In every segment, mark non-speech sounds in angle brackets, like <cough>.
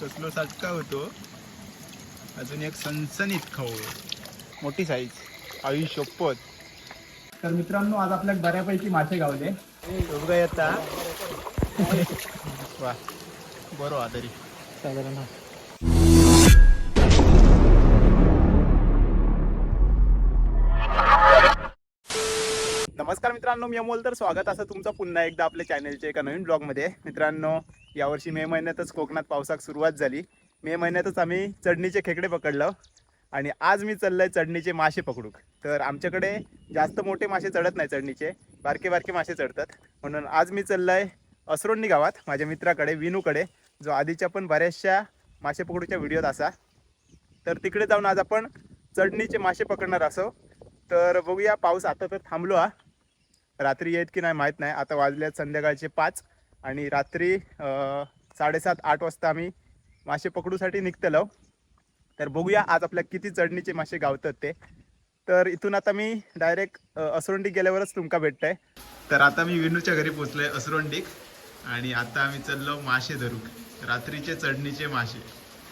कसलो साठका होतो. अजून एक सनसनीत खाऊ. मोठी साईज आई शपथ. तर मित्रांनो आज आपल्याला बऱ्यापैकी मासे गावले. दोघं येता वा. बरो हा तरी साधारण. नमस्कार मित्रांनो मी अमोल तर स्वागत असं तुमचं पुन्हा एकदा आपल्या चॅनलच्या एका नवीन ब्लॉगमध्ये मित्रांनो यावर्षी मे महिन्यातच कोकणात पावसाक सुरुवात झाली. मे महिन्यातच आम्ही चढणीचे खेकडे पकडलो आणि आज मी चाललंय चढणीचे मासे पकडूक. तर आमच्याकडे जास्त मोठे मासे चढत नाही चढणीचे बारके बारके मासे चढतात. म्हणून आज मी चाललंय असरोंडी गावात माझ्या मित्राकडे विनूकडे जो आधीच्या पण बऱ्याचशा मासे पकडूच्या व्हिडिओत असा. तर तिकडे जाऊन आज आपण चढणीचे मासे पकडणार असो. तर बघूया पाऊस आता तर थांबलो हा. रात्री येत की नाही माहीत नाही. आता वाजल्यात संध्याकाळचे पाच. आणि रात्री साडेसात आठ वाजता आम्ही मासे पकडूसाठी निघतलो. तर बघूया आज आपल्या किती चढणीचे मासे गावतात ते. तर इथून आता मी डायरेक्ट असरोंडीक गेल्यावरच तुमका भेटतंय. तर आता मी विनूच्या घरी पोचलोय असरोंडीक आणि आता आम्ही चाललो मासे धरूक रात्रीचे चढणीचे मासे.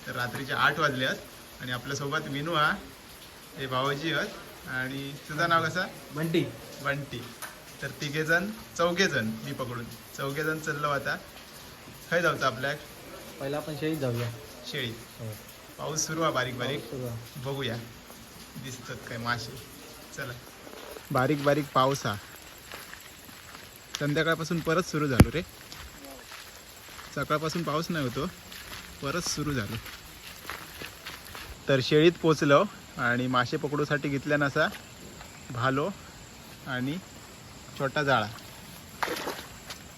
तर रात्रीचे आठ वाजले आहेत आणि आपल्यासोबत विनू हा हे भावाजी आहेत आणि तुझं नाव कसं? बंटी. बंटी. तर तिघे जण चौघे जण मी पकडून. चौघे जण चाललो आता. खय जाऊचं आपल्या? पहिला आपण शेळीत जाऊया शेळी हो. पाऊस सुरू आहे बारीक बारीक. बघूया. दिसतात काय मासे. चला. बारीक बारीक पाऊस हा. संध्याकाळपासून परत सुरू झालो रे. सकाळपासून पाऊस नाही होतो. परत सुरू झालो. तर शेळीत पोचलो आणि मासे पकडूसाठी घेतल्या नसा. भालो आणि छोटा जाळा.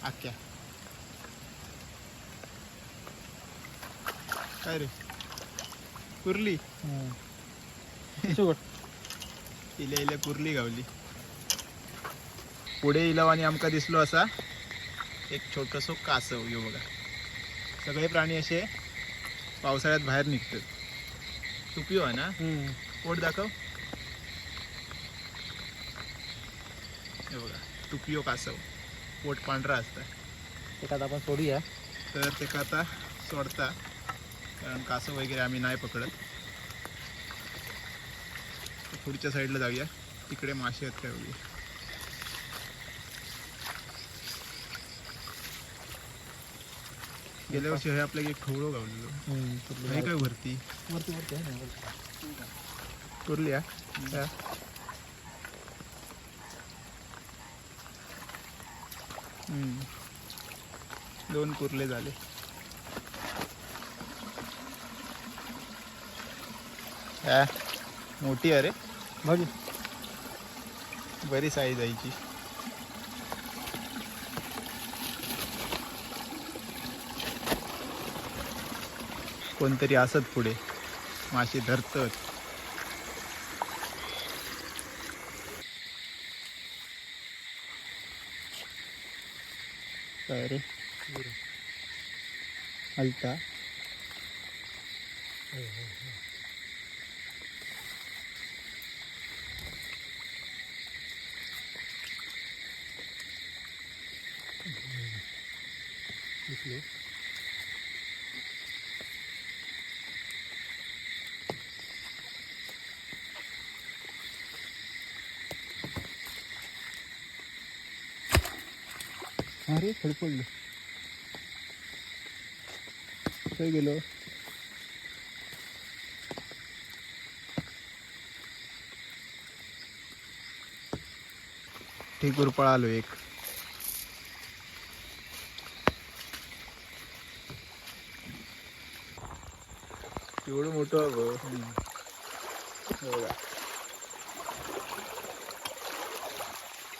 आख्या. काय रे? कुर्ली? इल्या इल्या कुर्ली गावली. पुढे इलाव आणि आमका दिसलो असा. एक छोटंसं कासव यो बघा. सगळे प्राणी असे पावसाळ्यात बाहेर निघतात. टुपिओ आहे ना? पोट दाखव. हे बघा. टुपिओ कासव. पोट पांढरा असतं. एखादा आपण सोडूया. तर ते आता सोडता. कारण कासव वगैरे आम्ही नाही पकडत. पुढच्या साईडला जाऊया. तिकडे मासे आहेत काय बघूया. गेल्या वर्षी हे आपल्याला एक खवळो गावलेलो हे काय वरती? वरती वरती आहे ना वरती. कुर्ली हा? हा. हम्म. दोन कुर्ले झाले. हा, मोठी अरे बघ. बरी साईज आहे कोणतरी असत पुढे. मासे धरतत काय रे हलता अरे खडपडलं. काय गेलो? ठीक पळालो आलो एक. एवढं मोठं आहे बघा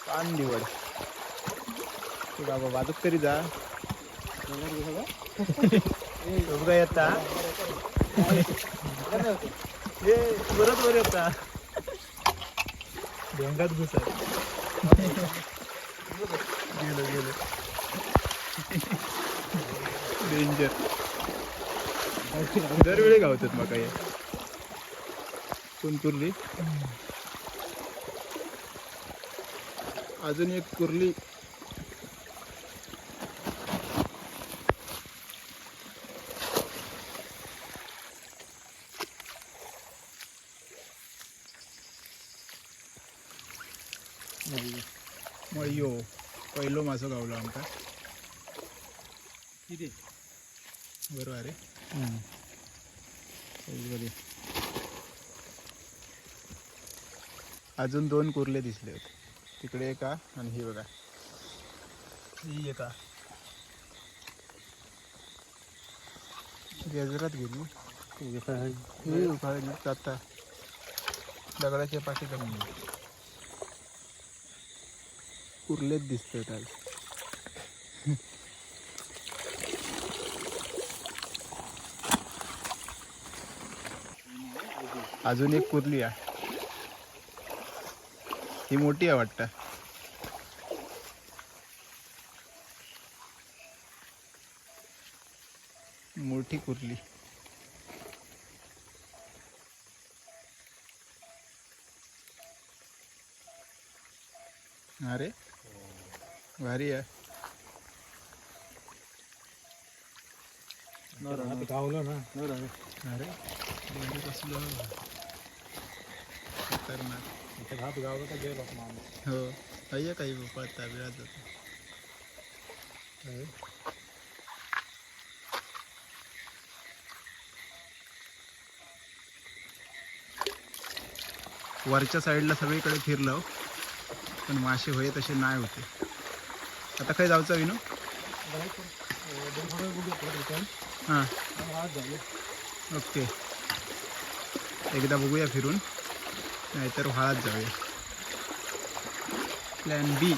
पान निवड बाबा बाजूक तरी जा. बघा येता हे परत वर येता भेंगात घुसा गेलो गेलो. डेंजर दरवेळी गावतात मका हे कोण कुर्ली अजून एक कुर्ली मळयो पहिलो बरोबर रे बरी अजून दोन कुर्ले दिसले होते. तिकडे एका आणि ही बघा. ही एका गेजरात गेली. जाता दगडाच्या पाठी जाऊन कुर्लेच दिसतात आज. <laughs> अजून एक कुरली आहे. ही मोठी आहे वाटतं. मोठी कुर्ली. अरे भारी आहे. गावलं ना. अरे बंदी कसलं खतरनाक. हात गावलं तर गेलो माणूस. हो. अय्या काही ताब्यात जातो. वरच्या साईडला सगळीकडे फिरलो पण मासे होय तसे नाही होते. आता काय जायचं. विनो हां. ओके. एकदा बघूया फिरून. नाहीतर व्हाळात जाऊया. प्लॅन बी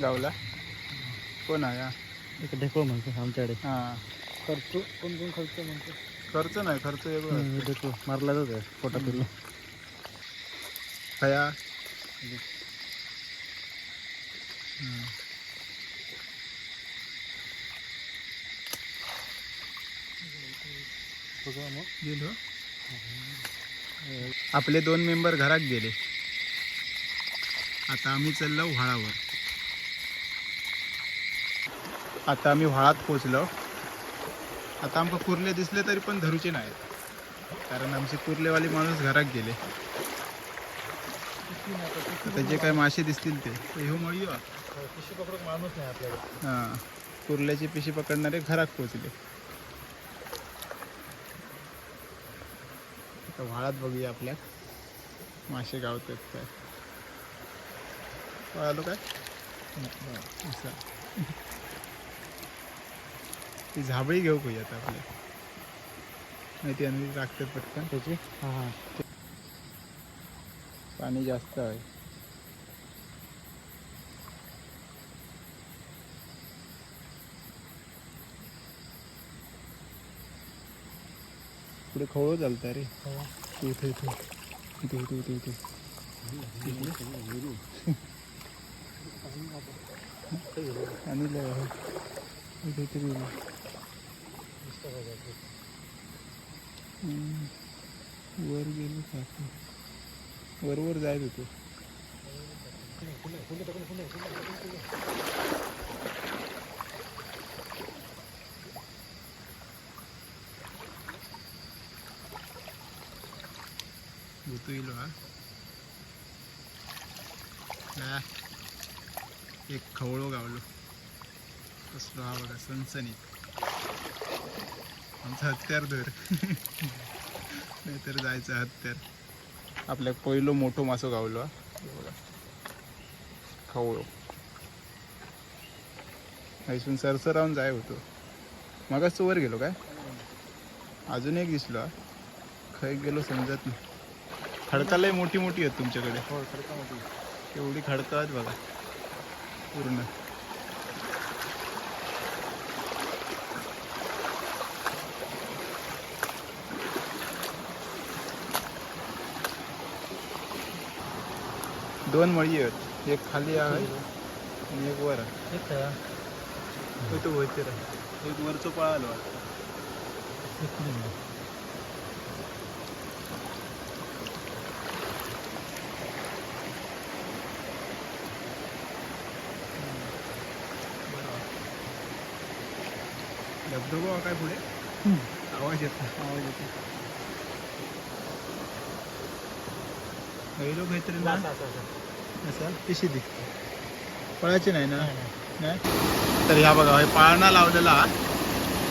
गावला. कोण आहे? एक ढेकळ म्हणतो आमच्याकडे. हां. खर्च कोण कोण खर्च म्हणतो? खर्च नाही खर्च. ढेकळ मारला जातो पोटा फिरलो खया गेलो. आपले दोन मेंबर घरात गेले. आता आम्ही चाललो व्हाळावर. आता आम्ही व्हाळात पोचलो आता आमका कुर्ले दिसले तरी पण धरूचे नाहीत. कारण आमचे कुर्लेवाले माणूस घरात गेले. आता जे काय मासे दिसतील ते. पिशी पकडून माणूस नाही आपल्याकडे हां. कुर्ल्याची पिशी पकडणारे घरात पोचले आता व्हाळात बघूया आपल्या. मासे गावतात काय? कळालो काय? असं ती झाबळी घेऊ पाहिजे आता आपल्या माहिती आणि टाकतात पटकन. त्याची? हां हां. पाणी जास्त आहे. पुढे खवळो चालतं रे इथे इथे इथे. इथे इथे इथे आणि आहे. इथे इथे. वर गेलो काका वर वर जायत होतो. होतो हा एक खवळो गावलो कसलो हा बघा सनसनीत आमचा हत्यार धर नाहीतर जायचं हत्यार आपल्या पहिलो मोठो मासो गावलो हा. हे बघा खवळो हैसून सरसरावून जाय होतो. मागास वर गेलो काय? अजून एक दिसलो हा. खय गेलो समजत नाही. खडकालय मोठी मोठी आहेत तुमच्याकडे. हो खडकामध्ये एवढी खडकं आहेत बघा. पूर्ण. दोन मळी आहेत. एक खाली आहे आणि एक वर आहे. तो वरती राह. एक वरचं पळालो वाटतं. धबधबा काय पुढे? आवाज येतो आवाज येतो पहिलो काहीतरी ना असं? पिशी ती पळायची नाही ना? नाही तर ह्या बघा हे पाळणा लावलेला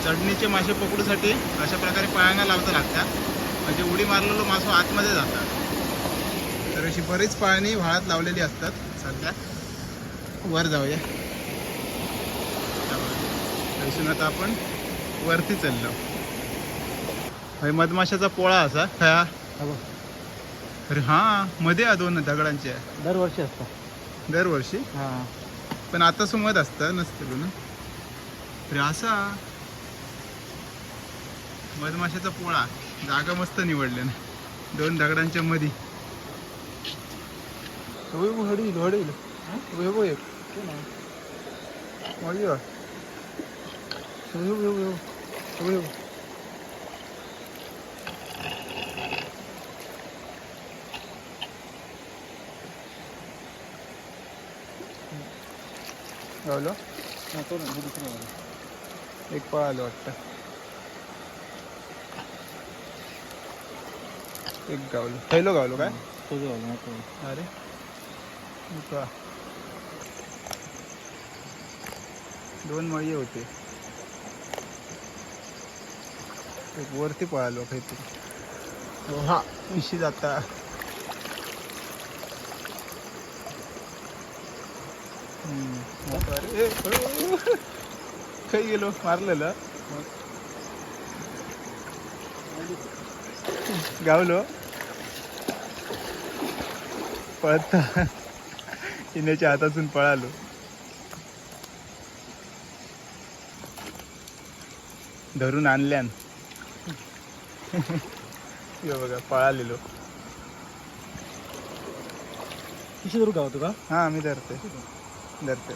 चढणीचे मासे पकडूसाठी अशा प्रकारे पाळणा लावता लागतात. म्हणजे उडी मारलेलो मासो आतमध्ये जातात. तर अशी बरीच पाळणी व्हाळात लावलेली असतात सध्या. वर जाऊया. इथून आता आपण वरती चाललो. हे मधमाशाचा पोळा असा. खया अरे हा मध्ये आ दोन दगडांचे दरवर्षी असतं दरवर्षी? हा. पण आता सुमत असतं नसतं ना. अरे असा. मधमाशाचा पोळा. जागा मस्त निवडले ना. दोन दगडांच्या मध्ये हडील हडील एक मजा गावलो एक पळालो वाटतं एक गावलो पहिलो गावलो काय अरे इथं. दोन मळी होते एक वरती पळालो काहीतरी हा जाता. अरे, ए, अरे, खाई गेलो मारलेलं. गावलो. पळता. इन्याच्या हातातून पळालो. धरून आणल्यान. <laughs> यो बघा पळालेलो. किती दूर गाव का? हा मी धरते धरते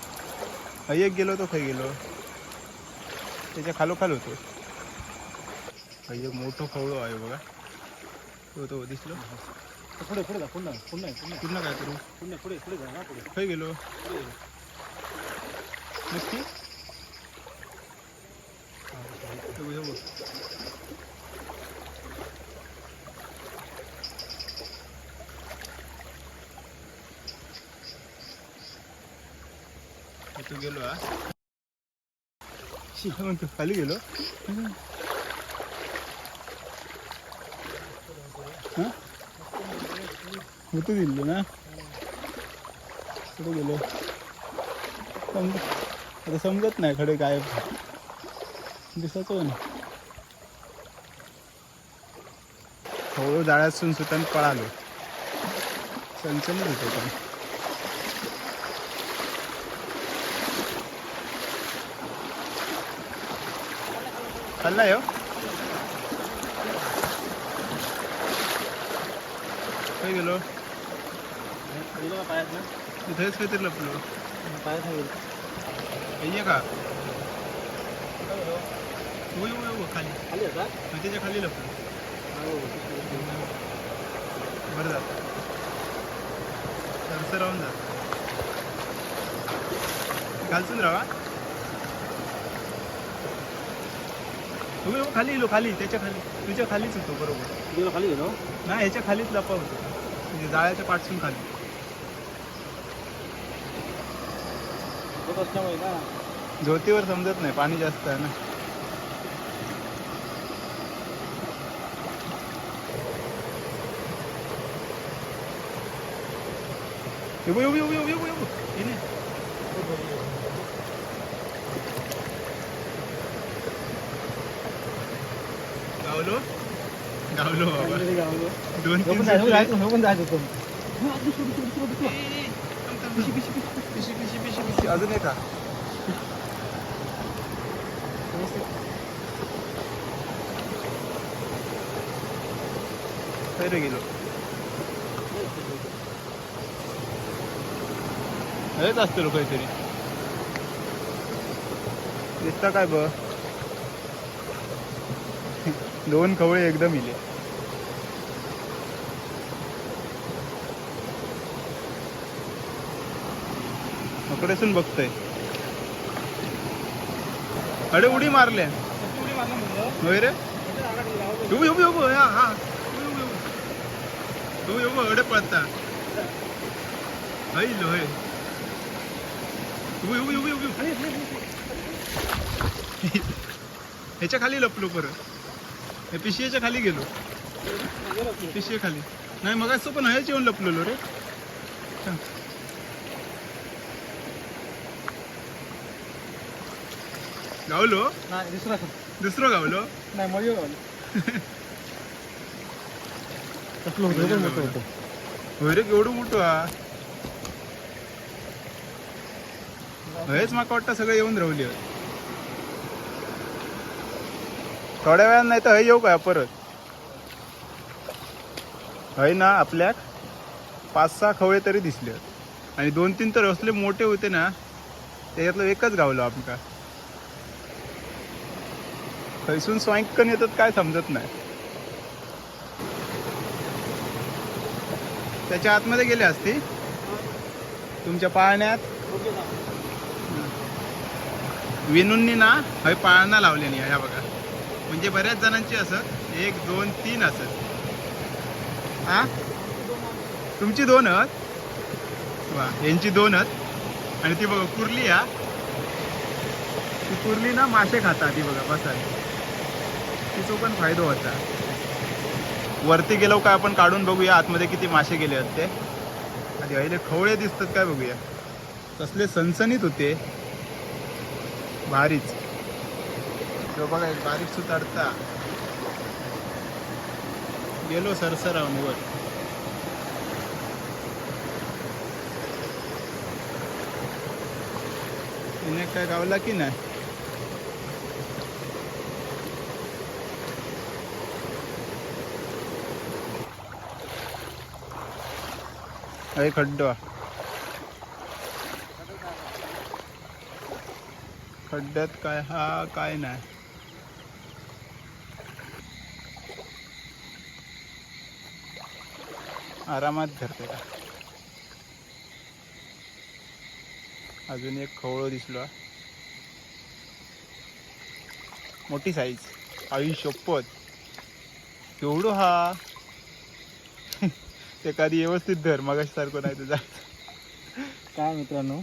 हा, एक गेलो तो खाई गेलो. त्याच्या खालोखाल होतो. हा, एक मोठं खवळो आहे बघा. तो तो दिसलो. पुढे पुढे जा पुन्हा पुन्हा पुन्हा पुन्हा काय करू? पुन्हा पुढे पुढे जा ना पुढे. खाई गेलो. नक्की हे गेलो हा. म्हणतो खाली गेलो. हा? दिलो ना? कुठे गेलो. समज आता समजत नाही खडे काय दिसत ना हळू हो, जाळ्यातून सुतान पळालो. चंचल होतो पण खाल्ला हो काय गेलो गेलो का पायात ना इथेच काहीतरी लपलो पायात नाही गेलो ये का हो हो हो खाली खाली होता मग त्याच्याखाली लपलो बरं जात सरसर राहून जात खालचून राहा हो हो खाली येलो खाली त्याच्याखाली तुझ्या खालीच होतो बरोबर. गेलो खाली गेलो ना ह्याच्या खालीच लपा होतो. म्हणजे जाळ्याच्या पाठसून खाली. होत असल्यामुळे ना. ज्योतीवर समजत नाही पाणी जास्त आहे ना. येऊ येऊ येऊ येऊ येऊ येऊ येणे. गावलो गावलो. बाबा दोन तीन पण जायचं सुटले. जायचं पण जायचं होतं पिशी पिशी पिशी पिशी अजून एक. का खैर गेलो. हेच असतो काहीतरी. दिसता काय ब दोन कवळे एकदम इले. अकडेसून बघतोय. अडे उडी मारल्या. होय रे? येऊ येऊ येऊ हा हा. येऊ येऊ येऊ येऊ अडे पळता. हय लो हय उभी उभी उभी. उभी ह्याच्या खाली लपलो परत. हे पिशवीच्या खाली गेलो. पिशवी खाली. नाही मग असं पण ह्याच येऊन लपलेलो रे. गावलो? नाही दुसरा दुसरं गावलो? नाही मोठं होतं. होय रे केवढं मोठं. हा हेच माका वाटतं सगळं येऊन राहिली. थोड्या वेळात नाही तर हय येऊ काय परत? हय ना आपल्याक? पाच सहा खवळे तरी दिसले. आणि दोन तीन तर असले मोठे होते ना त्याच्यातलं एकच गावलो आमका. खैसून स्वांकन येतात काय समजत नाही. त्याच्या आतमध्ये गेले असते? तुमच्या पाळण्यात? विनूंनी ना हय पाळणा लावले नाही ह्या बघा. म्हणजे बऱ्याच जणांची असत एक दोन तीन असत हा? तुमची दोन वा यांची दोन आणि ती बघा कुर्ली हा. ती कुर्ली ना मासे खाता ती बघा बसा तिचो पण फायदा होता. वरती गेलो काय आपण काढून बघूया आतमध्ये किती मासे गेले आहेत ते. आधी अहिले खवळे दिसतात काय बघूया. कसले सनसनीत होते. भारीच. तो बघा एक बारीक सुतारता. गेलो सरसरावून वर तिने काय गावला की नाही? अरे खड्डा खड्ड्यात काय हा काय नाही. आरामात धरते का? अजून एक खवळो दिसलो. मोठी साईज आई शपथ. केवढो हा. <laughs> ते कधी व्यवस्थित धर मगाशी सारखं नाही तुझा. काय मित्रांनो?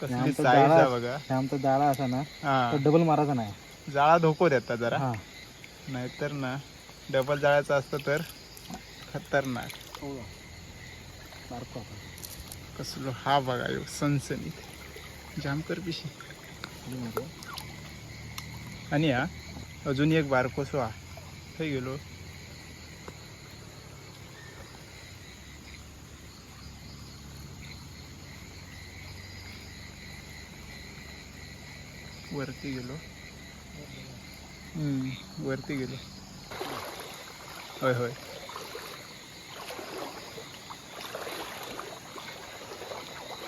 कसली साईज आहे बघा. आमचा जाळा असा ना हा. तो डबल मारायचा नाही. जाळा धोको देता जरा. नाहीतर ना डबल जाळ्याचं असतं तर खतरनाक. कसलो हा बघा यो सनसनीत. जामकर पिशी. आणि हा अजून एक बारकोसो हा थंय गेलो. वरती गेलो. वरती गेलो. होय होय.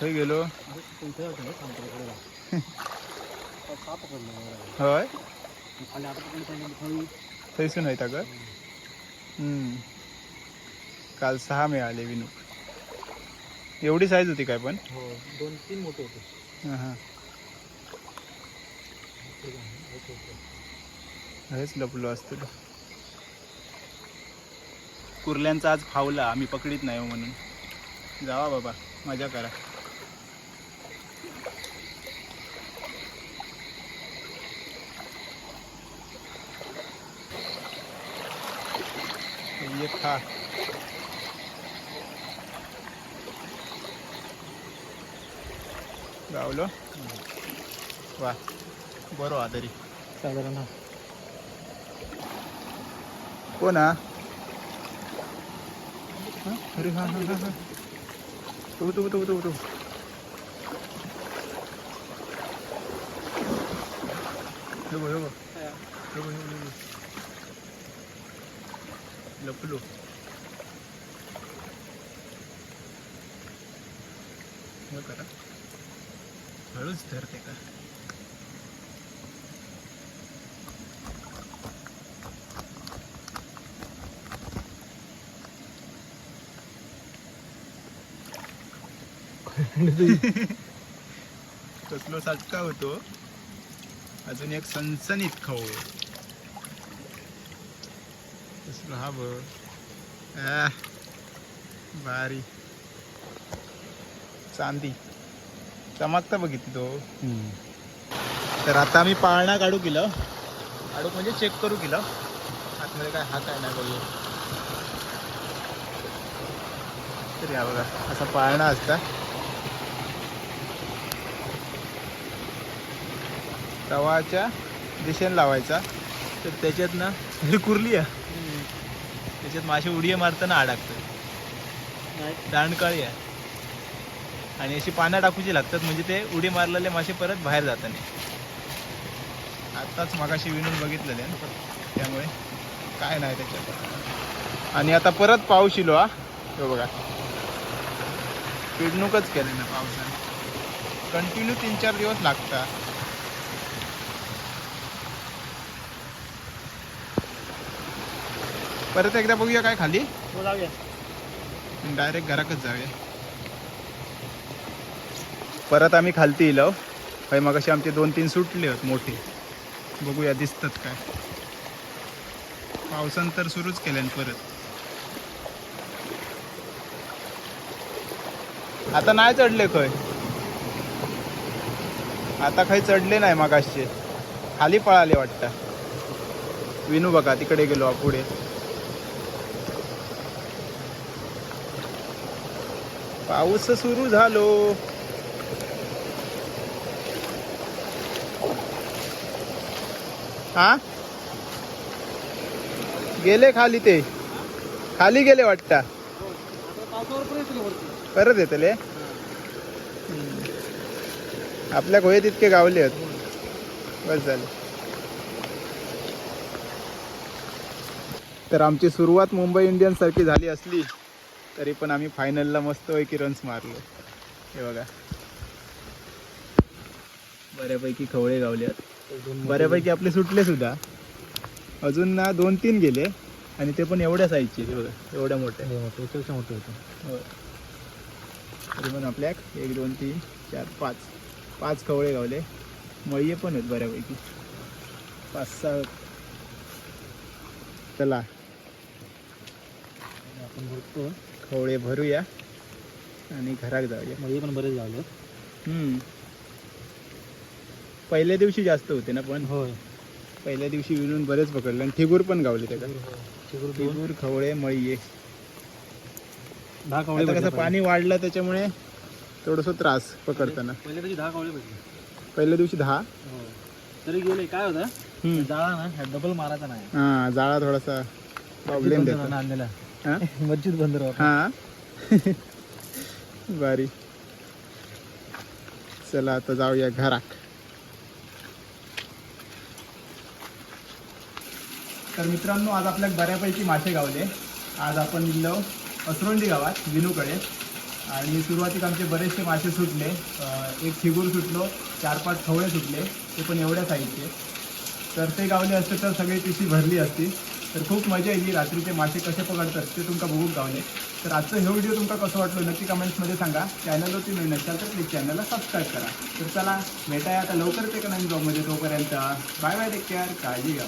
थंय गेलो. होय. थंयसून वयता हम्म. काल सहा मिळाले विनू एवढी साईज होती काय पण हो दोन तीन मोठे होते हा, हा. हेच लपलो असतो कुर्ल्यांचा आज फावला आम्ही पकडीत नाही हो म्हणून जावा बाबा मजा करा ये खा गावलो वा बरो हा तरी साधारण हा. कोण हा हा? अरे हा हा हा हा तो तो तो तो तो हे बघ हे बघ हे बघ, हे बघ, हे बघ. लपलो. करा. हळूच धरते का? <laughs> कसलो साटका होतो. अजून एक सनसनीत खाऊ. बघ आह, भारी चांदी चमकता बघितली तो. तर आता आम्ही पाळणा काढू केलं. काढू म्हणजे चेक करू केलं. आतमध्ये काय हात आहे ना बघू. तर या बघा असा पाळणा असता. तवाच्या दिशेने लावायचा. तर त्याच्यात ना ही कुरली आहे. त्याच्यात मासे उडी मारताना अडकतात दांडकाळी आहे. आणि अशी पानं टाकूची लागतात म्हणजे ते उडी मारलेले मासे परत बाहेर जातात नाही आत्ताच मगाशी विणून बघितलेले त्यामुळे काय नाही त्याच्यात. आणि आता परत पाऊस इलो हा. तो बघा. पिडणूकच केली ना पावसाने. कंटिन्यू तीन चार दिवस लागतात. परत एकदा बघूया काय खाली. जाऊया. डायरेक्ट घराकच जाऊया. परत आम्ही खालती इलो काही मग असे आमचे दोन तीन सुटले होत मोठे. बघूया दिसतात काय. पावसान तर सुरूच केल्यान परत. आता नाही चढले खय. आता काही चढले नाही मगाशचे खाली पळाले वाटतं. विनू बघा तिकडे गेलो हा पुढे. पाऊस सुरू झालो. हा? गेले खाली ते. खाली गेले वाटता. परत येतले? आपल्या गोयेत इतके गावले आहेत. बस झाले. तर आमची सुरुवात मुंबई इंडियन्स सारखी झाली असली. तरी पण आम्ही फायनलला मस्तपैकी रन्स मारलो. हे बघा. बऱ्यापैकी खवळे गावले बऱ्यापैकी आपले सुटले सुद्धा. अजून ना दोन तीन गेले आणि ते पण एवढ्या साईजचे बघा एवढ्या मोठ्या. मोठं होतं. हो. तरी पण आपल्याक एक दोन तीन चार पाच. पाच खवळे गावले. मळीये पण आहेत बऱ्यापैकी. पाच सहा. चला. आपण भरतो खवळे भरूया आणि घरात जाऊया. मध्ये पण बरेच झाले हम्म. पहिल्या दिवशी जास्त होते ना पण? होय. पहिल्या दिवशी विणून बरेच पकडले आणि ठिगूर पण गावले त्याच्यात. ठिगूर खवळे मळीये. दहा कावळे आता भेटले कसं पाणी वाढलं त्याच्यामुळे थोडस त्रास पकडताना. पहिल्या दिवशी दहा कावळे भेटले पहिल्या दिवशी दहा. हो. तरी गेले काय होतं? हम्म. जाळा ना डबल मारायचा नाही. हा जाळा थोडासा प्रॉब्लेम देतो. आणलेला. हा? मस्जिद बंद राहतो हा? बारी. चला आता जाऊया घरात. तर मित्रांनो आज आपल्याला बऱ्यापैकी मासे गावले. आज आपण निघलो असरोंडी गावात विनूकडे. आणि सुरुवातीक आमचे बरेचसे मासे सुटले. एक थिगूर सुटलो चार पाच खवळे सुटले. ते पण एवढ्या साईजचे तर ते गावले असते तर सगळी पिशी भरली असती. तर खूप मजा येईल रात्रीचे मासे कसे पकडतात ते तुमका बघून गावले तर आजचं हे व्हिडिओ तुमका कसं वाटलं नक्की कमेंट्समध्ये सांगा. चॅनलवरती नवीन असाल तर प्लीज चॅनलला सबस्क्राईब करा. तर चला भेटाया आता लवकरच एका नवीन ब्लॉगमध्ये तोपर्यंत बाय बाय टेक केअर काळजी घ्या.